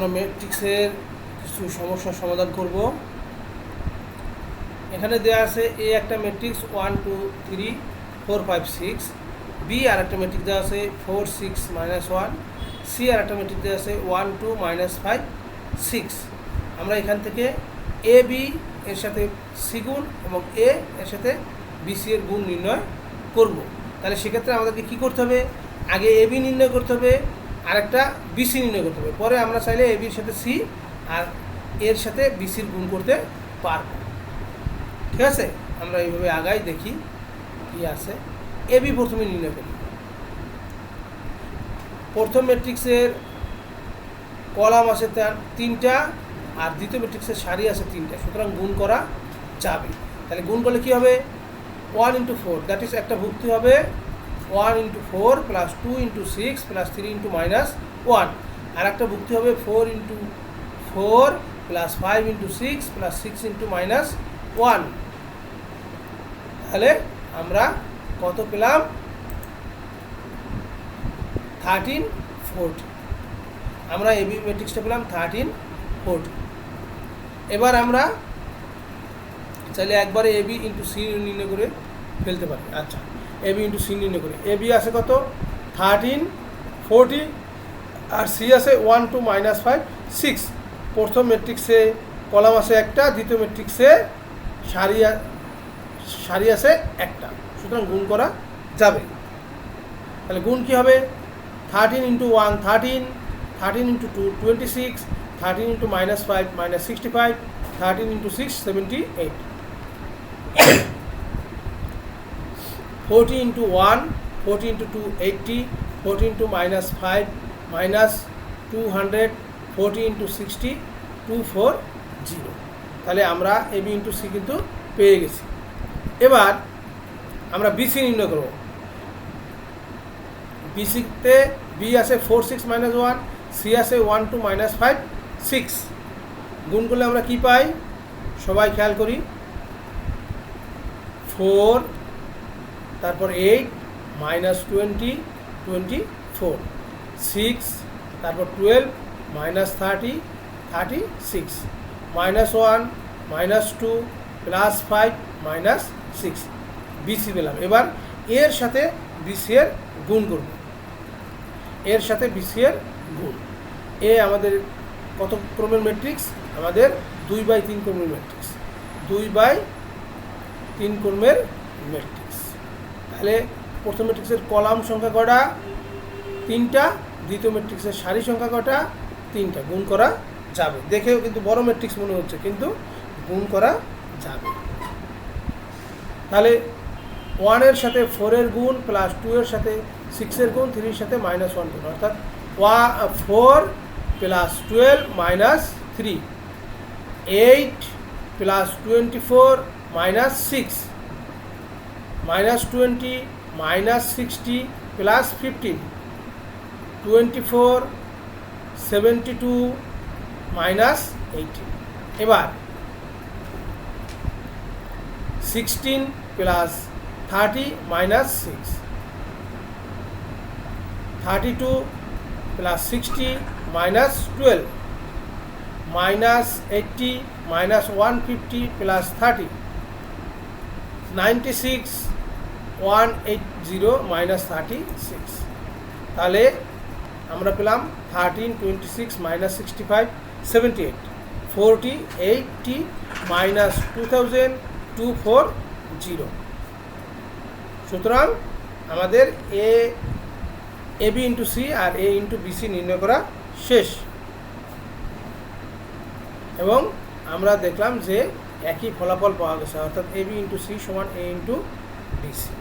আমরা ম্যাট্রিক্সের কিছু সমস্যার সমাধান করব। এখানে দেওয়া আছে এ একটা matrix one, two, three, four, five, six, B আর একটা ম্যাট্রিক্স দেওয়া আছে four, six, minus one, C আর একটা ম্যাট্রিক্স দেওয়া আছে one, two, minus five, six. আমরা এখান থেকে এ, বি এর সাথে সি গুণ এবং এ এর সাথে বিসি এর গুণ নির্ণয় করব। তাহলে সেক্ষেত্রে আমাদেরকে কী করতে হবে? আগে এ, বি নির্ণয় করতে হবে আরেকটা বিসি নির্ণয় করতে হবে। পরে আমরা চাইলে এ বির সাথে সি আর এর সাথে বিসির গুণ করতে পারব। ঠিক আছে? আমরা এইভাবে আগাই, দেখি কি আছে। এ, বি প্রথমে নির্ণয় করি। প্রথম ম্যাট্রিক্সের কলাম আছে তার তিনটা আর দ্বিতীয় ম্যাট্রিক্সের সারি আছে তিনটা। সুতরাং গুণ করা যাবে। তাহলে গুণ করলে কী হবে? One into four, that is একটা ভুক্তি হবে one into four plus two into six plus three into minus one. আর একটা ভুক্তি হবে, four into four plus five into six plus six into minus one. তাহলে আমরা কত পেলাম? Thirteen forty. আমরা এবি ম্যাট্রিক্সটা পেলাম থার্টিন ফোরটি। এবার আমরা চাইলে একবারে এবি ইন্টু সি নির্ণয় করে ফেলতে পারি। আচ্ছা। এবি ইন্টু সি নির্ণয় করে। এবি আছে কত? থার্টিন ফোরটি আর সি আছে one two minus five six প্রথম ম্যাট্রিক্সে কলাম আছে একটা, দ্বিতীয় ম্যাট্রিক্সে সারি সারি আছে একটা। সুতরাং গুণ করা যাবে। তাহলে গুণ কী হবে? Thirteen into one thirteen thirteen into two twenty six thirteen into minus five minus sixty five thirteen into six seventy eight forty into one forty into two eighty forty into minus five minus two hundred forty into sixty two four zero তাহলে আমরা AB into C কিন্তু পেয়ে গেছি। এবার আমরা BC নির্ণয় করব। বিসিতে বি আছে four six minus one C আছে one two minus five six গুণ করলে আমরা কি পাই? সবাই খেয়াল করি। ফোর তারপর eight minus twenty twenty four six তারপর twelve minus thirty thirty six minus one minus two plus five minus six BC পেলাম। এবার এর সাথে বিসি এর গুণ করব। এর সাথে বিসি এর গুণ। এ আমাদের কত ক্রমের ম্যাট্রিক্স আমাদের দুই বাই তিন ক্রমের ম্যাট্রিক্স দুই বাই তিন ক্রমের ম্যাট্রিক্স তাহলে প্রথম ম্যাট্রিক্সের কলাম সংখ্যা কটা তিনটা। দ্বিতীয় ম্যাট্রিক্সের সারি সংখ্যা কটা তিনটা। গুণ করা যাবে। দেখেও কিন্তু বড় ম্যাট্রিক্স মনে হচ্ছে, কিন্তু গুণ করা যাবে। তাহলে ওয়ানের সাথে ফোরের গুণ প্লাস টু এর সাথে সিক্সের গুণ থ্রির সাথে মাইনাস ওয়ান গুণ। অর্থাৎ ওয়া four plus twelve minus three eight plus twenty four minus six minus twenty minus sixty plus fifteen twenty four seventy two minus eighteen এবার sixteen plus thirty minus six thirty two plus sixty minus twelve minus eighty minus one fifty plus thirty ninety six one eight zero minus thirty six তাহলে আমরা পেলাম thirteen twenty six minus sixty five seventy eight forty eighty minus two thousand two four zero সুতরাং আমাদের A A B into C R A into BC নির্ণয় করা শেষ। এবং আমরা দেখলাম যে একই ফলাফল পাওয়া গেছে, অর্থাৎ এ বি ইন্টু সি সমান এ ইন্টু বিসি